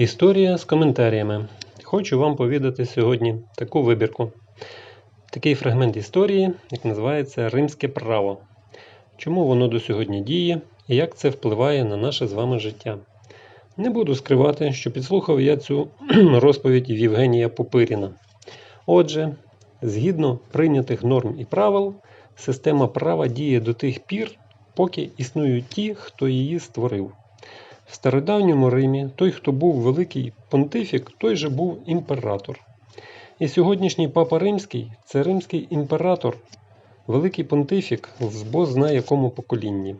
Історія з коментарями. Хочу вам повідати сьогодні таку вибірку. Такий фрагмент історії, як називається Римське право. Чому воно до сьогодні діє і як це впливає на наше з вами життя. Не буду скривати, що підслухав я цю розповідь Євгенія Попиріна. Отже, згідно прийнятих норм і правил, система права діє до тих пір, поки існують ті, хто її створив. В стародавньому Римі той, хто був великий понтифік, той же був імператор. І сьогоднішній папа римський це римський імператор, великий понтифік в бо зна якому поколінні.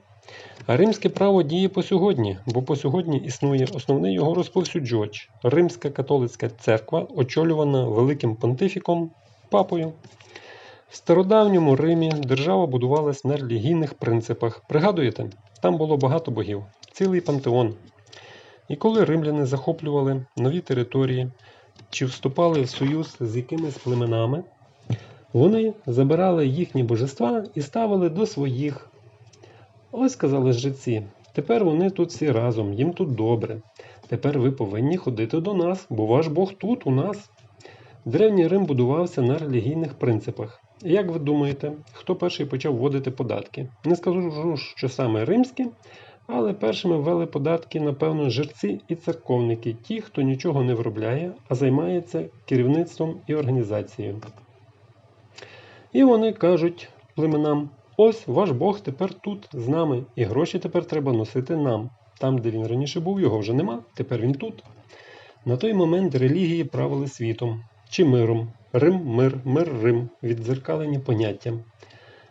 А римське право діє по сьогодні, бо по сьогодні існує основний його розповсюджувач Римська католицька церква, очолювана великим понтифіком папою. В стародавньому Римі держава будувалась на релігійних принципах. Пригадуєте, там було багато богів, цілий пантеон. І коли римляни захоплювали нові території чи вступали в союз з якимись племенами, вони забирали їхні божества і ставили до своїх. Ось сказали жреці, тепер вони тут всі разом, їм тут добре. Тепер ви повинні ходити до нас, бо ваш Бог тут у нас. Древній Рим будувався на релігійних принципах. Як ви думаєте, хто перший почав вводити податки? Не скажу, що саме римські, але першими ввели податки, напевно, жерці і церковники, ті, хто нічого не виробляє, а займається керівництвом і організацією. І вони кажуть племенам: ось ваш Бог тепер тут з нами, і гроші тепер треба носити нам. Там, де він раніше був, його вже нема, тепер він тут. На той момент релігії правили світом чи миром. Рим, мир, мир, Рим, віддзеркалені поняття.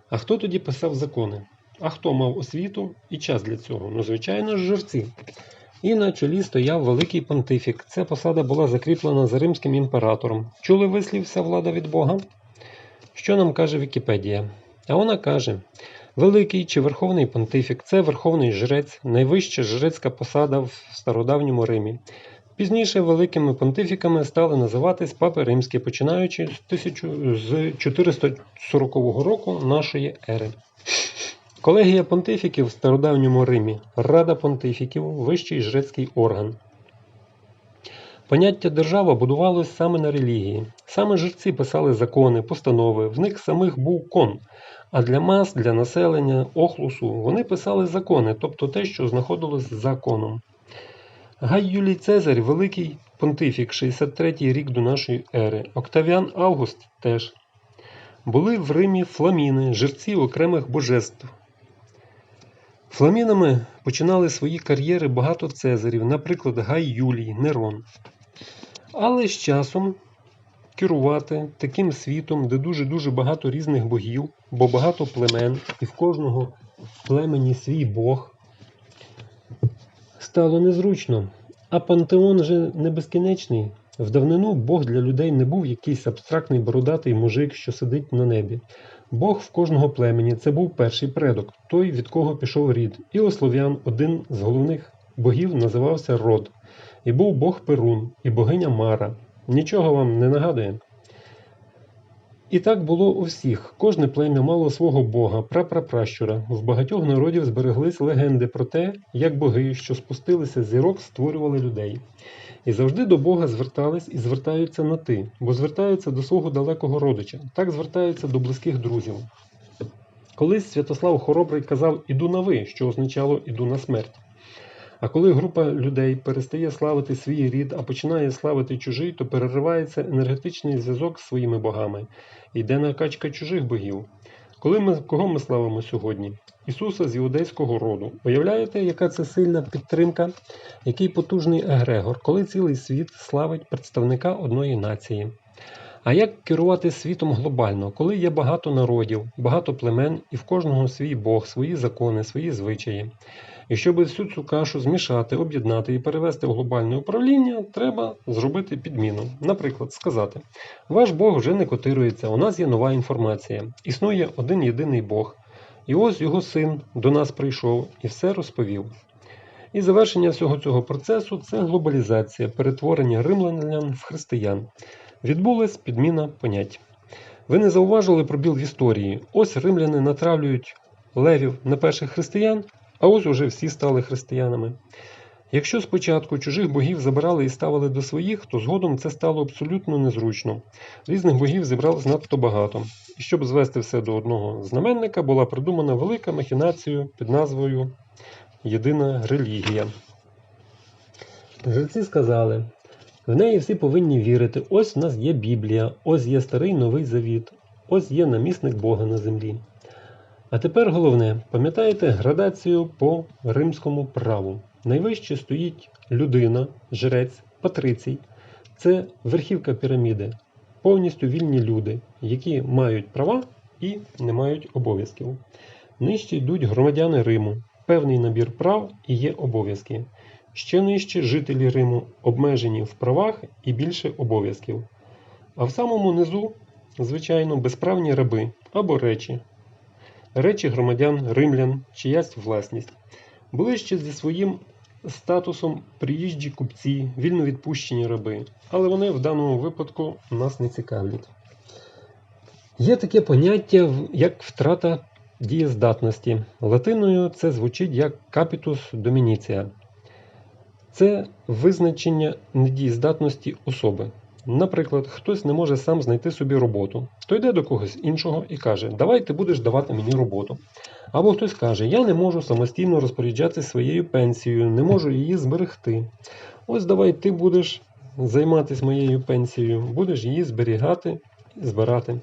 А хто тоді писав закони? А хто мав освіту і час для цього? Ну, звичайно ж, жерці. І на чолі стояв великий понтифік. Ця посада була закріплена за римським імператором. Чули вислів вся влада від Бога? Що нам каже Вікіпедія? А вона каже: Великий чи Верховний понтифік це верховний жрець, найвища жрецька посада в стародавньому Римі. Пізніше великими понтифіками стали називатись папи римські, починаючи з 440 року нашої ери. Колегія понтифіків в стародавньому Римі, Рада понтифіків, вищий жрецький орган. Поняття держава будувалось саме на релігії. Саме жерці писали закони, постанови, в них самих був кон. А для мас, для населення, охлусу вони писали закони, тобто те, що знаходилось за законом. Гай Юлій Цезарь великий понтифік, 63 рік до нашої ери. Октавіан Август теж. Були в Римі фламіни, жерці окремих божеств. Фламінами починали свої кар'єри багато цезарів, наприклад, Гай Юлій, Нерон. Але з часом керувати таким світом, де дуже-дуже багато різних богів, бо багато племен, і в кожного племені свій Бог, стало незручно. А пантеон же не безкінечний. В давнину Бог для людей не був якийсь абстрактний бородатий мужик, що сидить на небі. Бог в кожного племені це був перший предок, той, від кого пішов рід. І у слов'ян один з головних богів називався Род. І був Бог Перун, і богиня Мара. Нічого вам не нагадує. І так було у всіх. Кожне плем'я мало свого бога, прапрапращура. В багатьох народів збереглись легенди про те, як боги, що спустилися зірок, створювали людей. І завжди до Бога звертались і звертаються на ти, бо звертаються до свого далекого родича, так звертаються до близьких друзів. Колись Святослав Хоробрий казав Іду на ви, що означало іду на смерть. А коли група людей перестає славити свій рід, а починає славити чужий, то переривається енергетичний зв'язок з своїми богами, йде накачка чужих богів. Коли ми, Кого ми славимо сьогодні? Ісуса з іудейського роду. Уявляєте, яка це сильна підтримка, який потужний егрегор, коли цілий світ славить представника одної нації. А як керувати світом глобально, коли є багато народів, багато племен і в кожного свій Бог, свої закони, свої звичаї? І щоб всю цю кашу змішати, об'єднати і перевести в глобальне управління, треба зробити підміну. Наприклад, сказати: ваш Бог вже не котирується, у нас є нова інформація. Існує один єдиний Бог. І ось його син до нас прийшов і все розповів. І завершення всього цього процесу це глобалізація, перетворення римлян в християн. Відбулась підміна понять. Ви не зауважили пробіл в історії. Ось римляни натравлюють левів на перших християн, а ось уже всі стали християнами. Якщо спочатку чужих богів забирали і ставили до своїх, то згодом це стало абсолютно незручно. Різних богів зібралось надто багато. І щоб звести все до одного знаменника, була придумана велика махінація під назвою Єдина релігія. Жреці сказали, в неї всі повинні вірити. Ось в нас є Біблія, ось є старий новий завіт, ось є намісник Бога на землі. А тепер головне, пам'ятаєте градацію по римському праву. Найвище стоїть людина, жрець, патрицій. Це верхівка піраміди, повністю вільні люди, які мають права і не мають обов'язків. Нижче йдуть громадяни Риму, певний набір прав і є обов'язки. Ще нижче жителі Риму обмежені в правах і більше обов'язків. А в самому низу, звичайно, безправні раби або речі. Речі громадян римлян, чиясь власність. Були ще зі своїм статусом приїжджі купці, вільно відпущені раби, але вони в даному випадку нас не цікавлять. Є таке поняття, як втрата дієздатності. Латиною це звучить як капітус домініція. Це визначення недієздатності особи. Наприклад, хтось не може сам знайти собі роботу, то йде до когось іншого і каже: Давай ти будеш давати мені роботу. Або хтось каже, я не можу самостійно розпоряджатися своєю пенсією, не можу її зберегти. Ось давай ти будеш займатися моєю пенсією, будеш її зберігати і збирати.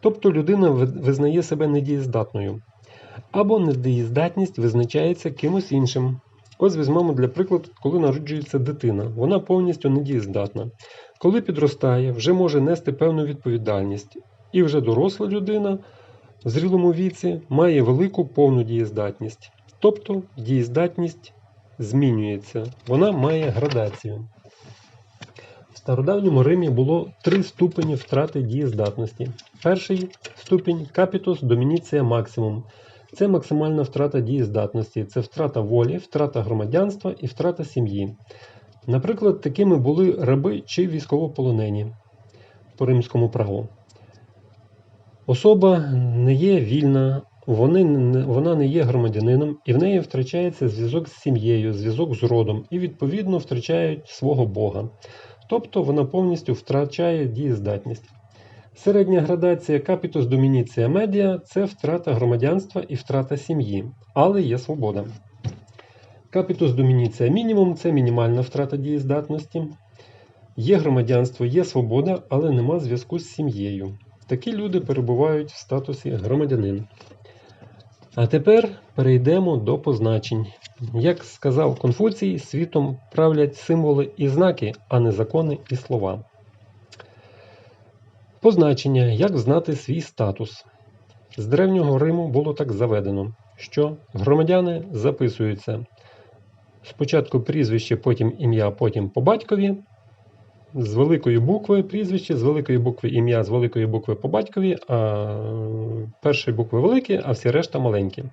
Тобто людина визнає себе недієздатною. Або недієздатність визначається кимось іншим. Ось візьмемо для прикладу, коли народжується дитина, вона повністю недієздатна. Коли підростає, вже може нести певну відповідальність. І вже доросла людина в зрілому віці має велику повну дієздатність. Тобто дієздатність змінюється, вона має градацію. В стародавньому Римі було три ступені втрати дієздатності. Перший ступінь капітус домініція максимум. Це максимальна втрата дієздатності, це втрата волі, втрата громадянства і втрата сім'ї. Наприклад, такими були раби чи військовополонені по римському праву. Особа не є вільна, вона не є громадянином, і в неї втрачається зв'язок з сім'єю, зв'язок з родом, і відповідно втрачають свого Бога. Тобто вона повністю втрачає дієздатність. Середня градація капітус домініція медіа це втрата громадянства і втрата сім'ї, але є свобода. Капітус домініція мінімум це мінімальна втрата дієздатності. Є громадянство, є свобода, але нема зв'язку з сім'єю. Такі люди перебувають в статусі громадянин. А тепер перейдемо до позначень. Як сказав Конфуцій, світом правлять символи і знаки, а не закони і слова. Позначення як знати свій статус. З древнього Риму було так заведено, що громадяни записуються спочатку прізвище, потім ім'я, потім по батькові. З великої букви прізвище, з великої букви ім'я, з великої букви по батькові, а перші букви великі, а всі решта маленькі.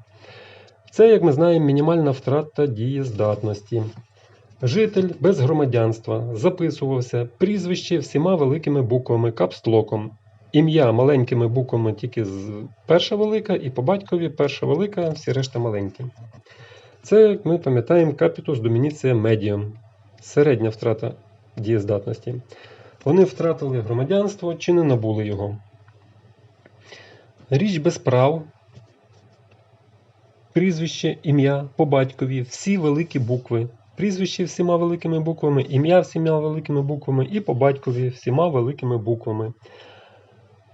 Це, як ми знаємо, мінімальна втрата дієздатності. Житель без громадянства записувався прізвище всіма великими буквами капслоком. Ім'я маленькими буквами тільки з перша велика, і по батькові перша велика, всі решта маленькі. Це, як ми пам'ятаємо, капітус домініція медіум, середня втрата дієздатності. Вони втратили громадянство чи не набули його. Річ без прав, прізвище, ім'я по батькові, всі великі букви. Прізвище всіма великими буквами, ім'я всіма великими буквами і по батькові всіма великими буквами.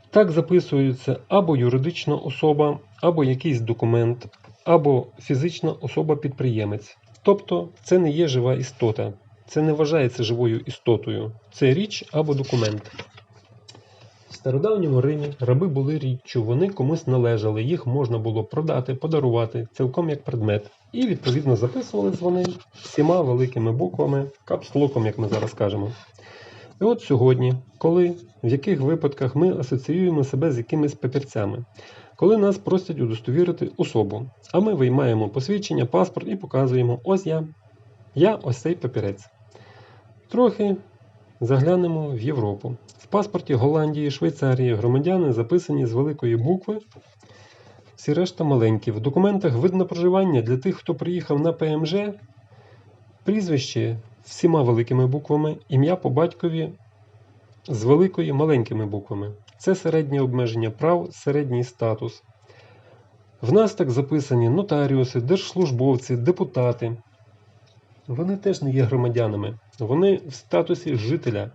Так записується або юридична особа, або якийсь документ, або фізична особа-підприємець. Тобто це не є жива істота. Це не вважається живою істотою. Це річ або документ. В стародавньому Римі раби були річчю, вони комусь належали, їх можна було продати, подарувати, цілком як предмет. І відповідно записувались вони всіма великими буквами, капслоком, як ми зараз кажемо. І от сьогодні, коли в яких випадках ми асоціюємо себе з якимись папірцями, коли нас просять удостовірити особу, а ми виймаємо посвідчення, паспорт і показуємо: ось я, я ось цей папірець. Трохи заглянемо в Європу. В паспорті Голландії, Швейцарії громадяни записані з великої букви. Всі решта маленькі. В документах видно проживання для тих, хто приїхав на ПМЖ. Прізвище всіма великими буквами, ім'я по батькові з великої маленькими буквами. Це середнє обмеження прав, середній статус. В нас так записані нотаріуси, держслужбовці, депутати. Вони теж не є громадянами. Вони в статусі жителя.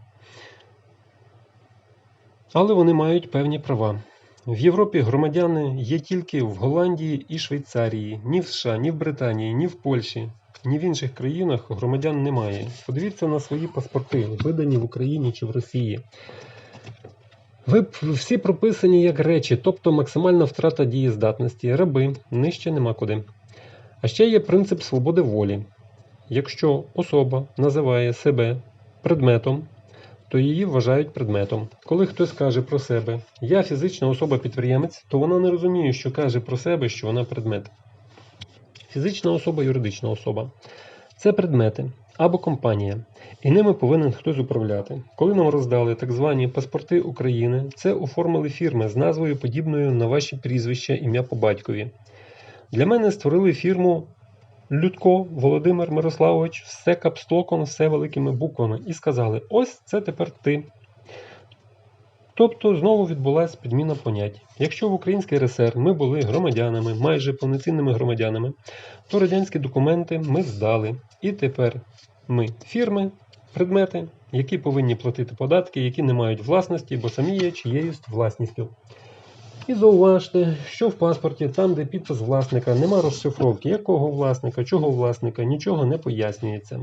Але вони мають певні права. В Європі громадяни є тільки в Голландії і Швейцарії, ні в США, ні в Британії, ні в Польщі, ні в інших країнах громадян немає. Подивіться на свої паспорти, видані в Україні чи в Росії. Ви всі прописані як речі, тобто максимальна втрата дієздатності, раби, нижче нема куди. А ще є принцип свободи волі. Якщо особа називає себе предметом, то її вважають предметом. Коли хтось каже про себе Я фізична особа-підприємець, то вона не розуміє, що каже про себе, що вона предмет. Фізична особа, юридична особа це предмети або компанія, і ними повинен хтось управляти. Коли нам роздали так звані паспорти України, це оформили фірми з назвою подібною на ваші прізвища, ім'я по батькові. Для мене створили фірму Людко Володимир Мирославович, все капслоком, все великими буквами, і сказали: ось це тепер ти. Тобто знову відбулася підміна понять. Якщо в Українській РСР ми були громадянами, майже повноцінними громадянами, то радянські документи ми здали. І тепер ми фірми, предмети, які повинні платити податки, які не мають власності, бо самі є чиєюсь власністю. І зауважте, що в паспорті, там, де підпис власника, нема розшифровки, якого власника, чого власника, нічого не пояснюється.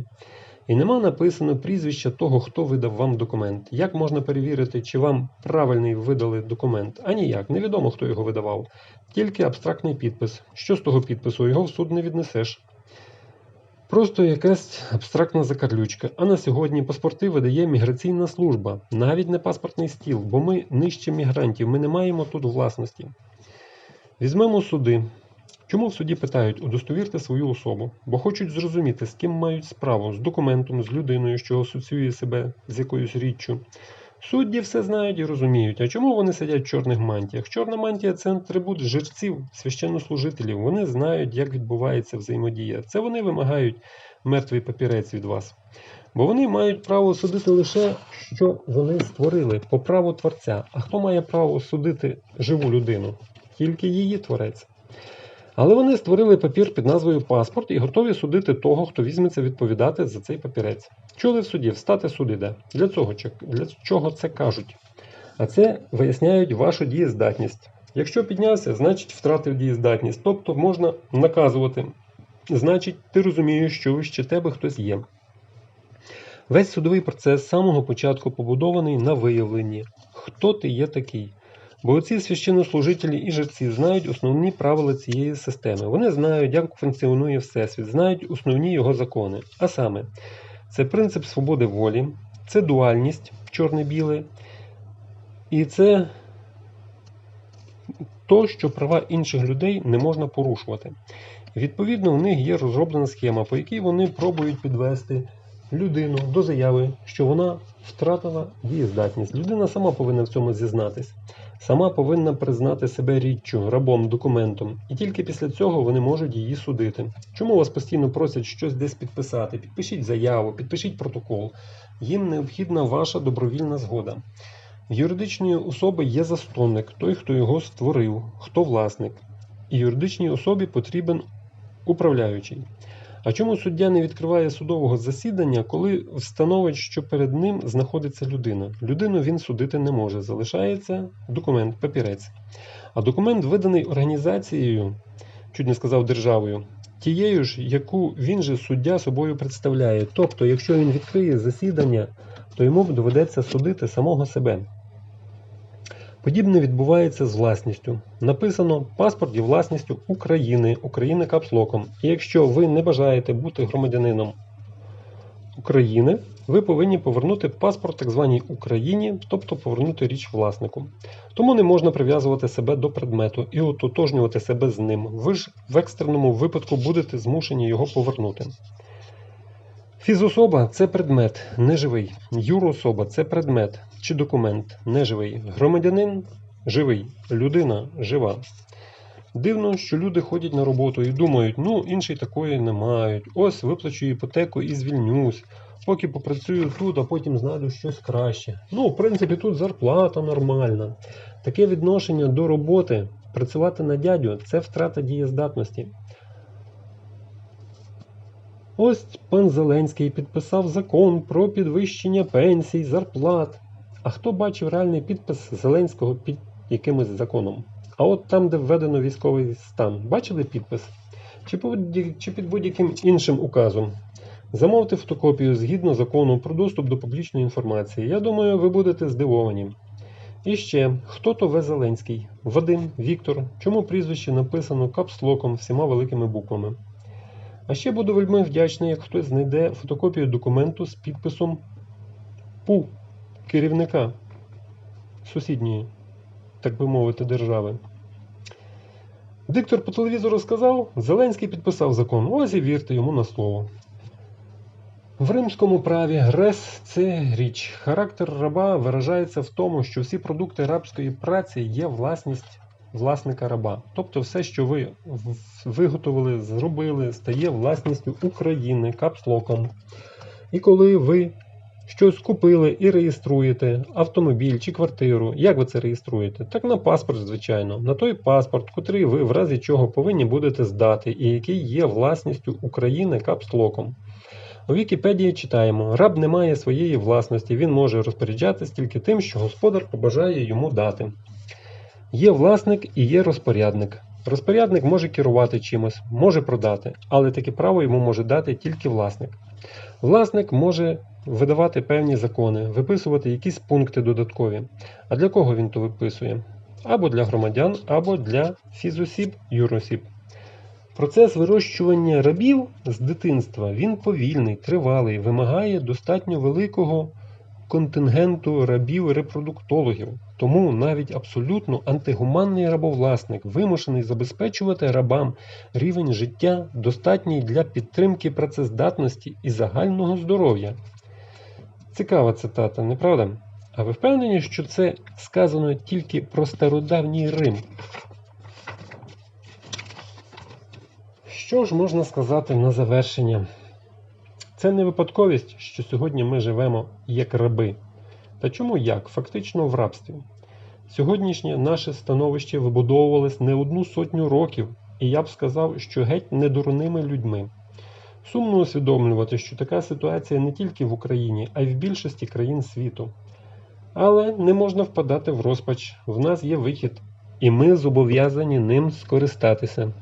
І нема написано прізвища того, хто видав вам документ. Як можна перевірити, чи вам правильний видали документ? А ніяк, невідомо, хто його видавав. Тільки абстрактний підпис. Що з того підпису? Його в суд не віднесеш. Просто якась абстрактна закарлючка. А на сьогодні паспорти видає міграційна служба, навіть не паспортний стіл, бо ми нижче мігрантів, ми не маємо тут власності. Візьмемо суди. Чому в суді питають удостовірте свою особу? Бо хочуть зрозуміти, з ким мають справу, з документом, з людиною, що асоціює себе з якоюсь річчю. Судді все знають і розуміють, а чому вони сидять в чорних мантіях? Чорна мантія це атрибут жерців, священнослужителів. Вони знають, як відбувається взаємодія. Це вони вимагають мертвий папірець від вас. Бо вони мають право судити лише, що вони створили по праву творця. А хто має право судити живу людину? Тільки її творець. Але вони створили папір під назвою паспорт і готові судити того, хто візьметься відповідати за цей папірець. Чули в суді, встати суд іде. Для цього, для чого це кажуть? А це виясняють вашу дієздатність. Якщо піднявся, значить втратив дієздатність. Тобто можна наказувати. Значить, ти розумієш, що вище тебе хтось є. Весь судовий процес з самого початку побудований на виявленні, хто ти є такий. Бо ці священнослужителі і жерці знають основні правила цієї системи. Вони знають, як функціонує Всесвіт, знають основні його закони. А саме, це принцип свободи волі, це дуальність чорне-біле, і це то, що права інших людей не можна порушувати. Відповідно, в них є розроблена схема, по якій вони пробують підвести людину до заяви, що вона втратила дієздатність. Людина сама повинна в цьому зізнатись, сама повинна признати себе річчю, рабом, документом, і тільки після цього вони можуть її судити. Чому вас постійно просять щось десь підписати? Підпишіть заяву, підпишіть протокол. Їм необхідна ваша добровільна згода. В юридичної особи є заступник, той, хто його створив, хто власник. І юридичній особі потрібен управляючий. А чому суддя не відкриває судового засідання, коли встановить, що перед ним знаходиться людина? Людину він судити не може. Залишається документ, папірець. А документ виданий організацією, чуть не сказав державою, тією ж, яку він же суддя собою представляє. Тобто, якщо він відкриє засідання, то йому доведеться судити самого себе. Подібне відбувається з власністю. Написано паспорт є власністю України, України капслоком. І якщо ви не бажаєте бути громадянином України, ви повинні повернути паспорт так званій Україні, тобто повернути річ власнику. Тому не можна прив'язувати себе до предмету і ототожнювати себе з ним. Ви ж в екстреному випадку будете змушені його повернути. Фізособа це предмет неживий. Юрособа це предмет чи документ неживий. Громадянин живий, людина жива. Дивно, що люди ходять на роботу і думають, ну, інші такої не мають. Ось виплачу іпотеку і звільнюсь. Поки попрацюю тут, а потім знайду щось краще. Ну, в принципі, тут зарплата нормальна. Таке відношення до роботи, працювати на дядю це втрата дієздатності. Ось пан Зеленський підписав закон про підвищення пенсій, зарплат. А хто бачив реальний підпис Зеленського під якимось законом? А от там, де введено військовий стан, бачили підпис? Чи чи під будь-яким іншим указом? Замовте фотокопію згідно закону про доступ до публічної інформації. Я думаю, ви будете здивовані. І ще, хто то В. Зеленський? Вадим, Віктор. Чому прізвище написано капслоком всіма великими буквами? А ще буду вельми вдячний, як хтось знайде фотокопію документу з підписом ПУ керівника сусідньої, так би мовити, держави. Диктор по телевізору сказав, Зеленський підписав закон. Ось і вірте йому на слово. В римському праві рес це річ. Характер раба виражається в тому, що всі продукти рабської праці є власність власника раба. Тобто все, що ви виготовили, зробили, стає власністю України капслоком. І коли ви щось купили і реєструєте автомобіль чи квартиру, як ви це реєструєте? Так на паспорт, звичайно, на той паспорт, котрий ви в разі чого повинні будете здати, і який є власністю України капслоком. У Вікіпедії читаємо: раб не має своєї власності, він може розпоряджатись тільки тим, що господар побажає йому дати. Є власник і є розпорядник. Розпорядник може керувати чимось, може продати, але таке право йому може дати тільки власник. Власник може видавати певні закони, виписувати якісь пункти додаткові. А для кого він то виписує? Або для громадян, або для фізосіб, юросіб. Процес вирощування рабів з дитинства він повільний, тривалий, вимагає достатньо великого контингенту рабів-репродуктологів. Тому навіть абсолютно антигуманний рабовласник вимушений забезпечувати рабам рівень життя, достатній для підтримки працездатності і загального здоров'я. Цікава цитата, не правда? А ви впевнені, що це сказано тільки про стародавній Рим? Що ж можна сказати на завершення? Це не випадковість, що сьогодні ми живемо як раби. Та чому як? Фактично в рабстві. Сьогоднішнє наше становище вибудовувалось не одну сотню років, і я б сказав, що геть не дурними людьми. Сумно усвідомлювати, що така ситуація не тільки в Україні, а й в більшості країн світу. Але не можна впадати в розпач. В нас є вихід, і ми зобов'язані ним скористатися.